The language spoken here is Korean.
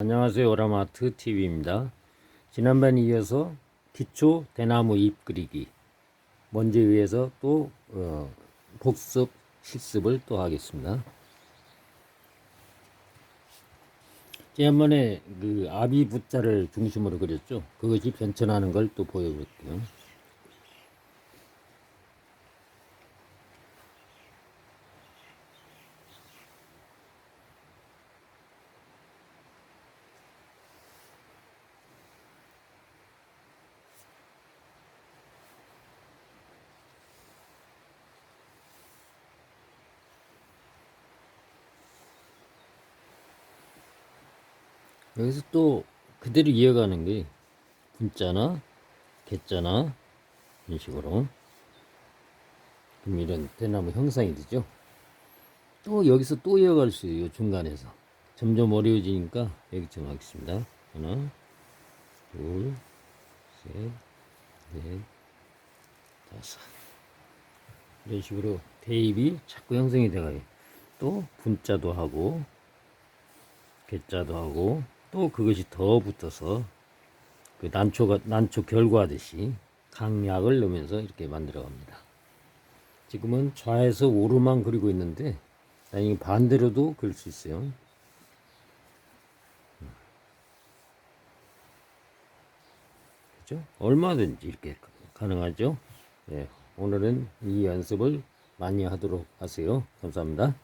안녕하세요. 오라마트 TV입니다. 지난번에 이어서 기초 대나무 잎 그리기 먼지에 의해서 또 어, 복습 실습을 또 하겠습니다. 지난번에 그 아비 부자를 중심으로 그렸죠. 그것이 변천하는 걸 또 보여볼게요. 여기서 또 그대로 이어가는 게 분자나 개자나 이런 식으로 그럼 이런 대나무 형상이 되죠. 또 여기서 또 이어갈 수 있어요. 중간에서 점점 어려워지니까 여기쯤 하겠습니다. 하나, 둘, 셋, 넷, 다섯 이런 식으로 대입이 자꾸 형성이 돼가요. 또 분자도 하고 개자도 하고 또 그것이 더 붙어서 그 난초가 난초 결과하듯이 강약을 넣으면서 이렇게 만들어 갑니다. 지금은 좌에서 오르만 그리고 있는데 나중에 반대로도 그릴 수 있어요. 그죠? 얼마든지 이렇게 가능하죠. 네, 오늘은 이 연습을 많이 하도록 하세요. 감사합니다.